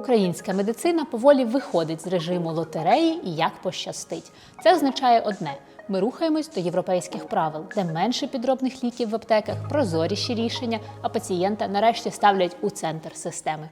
Українська медицина поволі виходить з режиму лотереї і як пощастить. Це означає одне: ми рухаємось до європейських правил, де менше підробних ліків в аптеках, прозоріші рішення, а пацієнта нарешті ставлять у центр системи.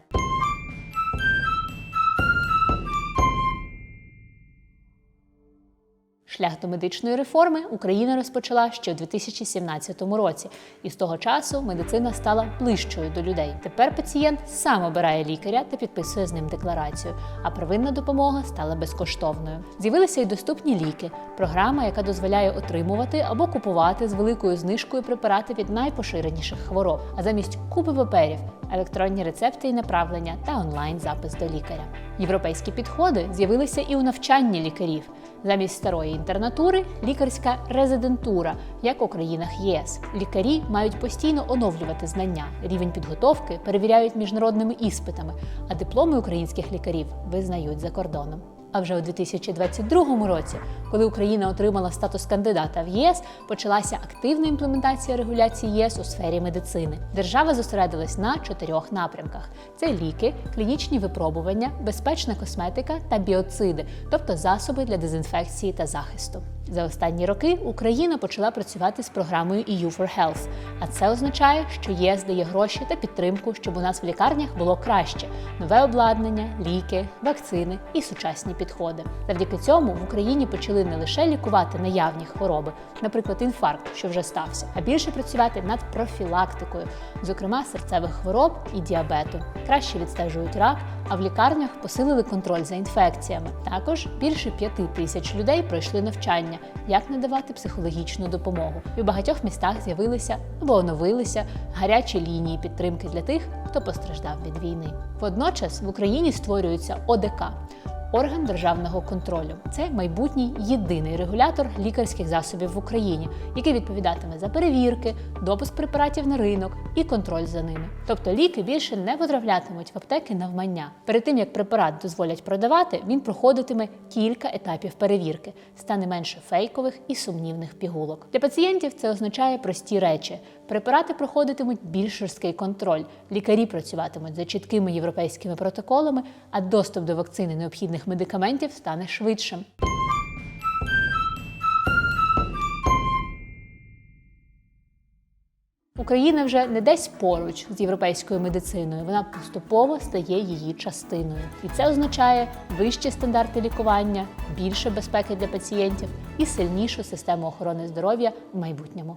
Шлях до медичної реформи Україна розпочала ще у 2017 році, і з того часу медицина стала ближчою до людей. Тепер пацієнт сам обирає лікаря та підписує з ним декларацію, а первинна допомога стала безкоштовною. З'явилися й доступні ліки, програма, яка дозволяє отримувати або купувати з великою знижкою препарати від найпоширеніших хвороб, а замість купи паперів електронні рецепти і направлення та онлайн-запис до лікаря. Європейські підходи з'явилися і у навчанні лікарів. Замість старої інтернатури лікарська резидентура, як у країнах ЄС. Лікарі мають постійно оновлювати знання. Рівень підготовки перевіряють міжнародними іспитами, а дипломи українських лікарів визнають за кордоном. А вже у 2022 році, коли Україна отримала статус кандидата в ЄС, почалася активна імплементація регуляції ЄС у сфері медицини. Держава зосередилась на чотирьох напрямках: це ліки, клінічні випробування, безпечна косметика та біоциди, тобто засоби для дезінфекції та захисту. За останні роки Україна почала працювати з програмою EU for Health, а це означає, що ЄС дає гроші та підтримку, щоб у нас в лікарнях було краще: нове обладнання, ліки, вакцини і сучасні підходи. Завдяки цьому в Україні почали не лише лікувати наявні хвороби, наприклад, інфаркт, що вже стався, а більше працювати над профілактикою, зокрема серцевих хвороб і діабету. Краще відстежують рак, а в лікарнях посилили контроль за інфекціями. Також більше п'яти тисяч людей пройшли навчання, як надавати психологічну допомогу. І в багатьох містах з'явилися або оновилися гарячі лінії підтримки для тих, хто постраждав від війни. Водночас в Україні створюється ОДК. Орган державного контролю це майбутній єдиний регулятор лікарських засобів в Україні, який відповідатиме за перевірки, допуск препаратів на ринок і контроль за ними. Тобто ліки більше не потраплятимуть в аптеки навмання. Перед тим як препарат дозволять продавати, він проходитиме кілька етапів перевірки, стане менше фейкових і сумнівних пігулок. Для пацієнтів це означає прості речі: препарати проходитимуть більш жорсткий контроль, лікарі працюватимуть за чіткими європейськими протоколами, а доступ до вакцини необхідних медикаментів стане швидшим. Україна вже не десь поруч з європейською медициною, вона поступово стає її частиною. І це означає вищі стандарти лікування, більше безпеки для пацієнтів і сильнішу систему охорони здоров'я в майбутньому.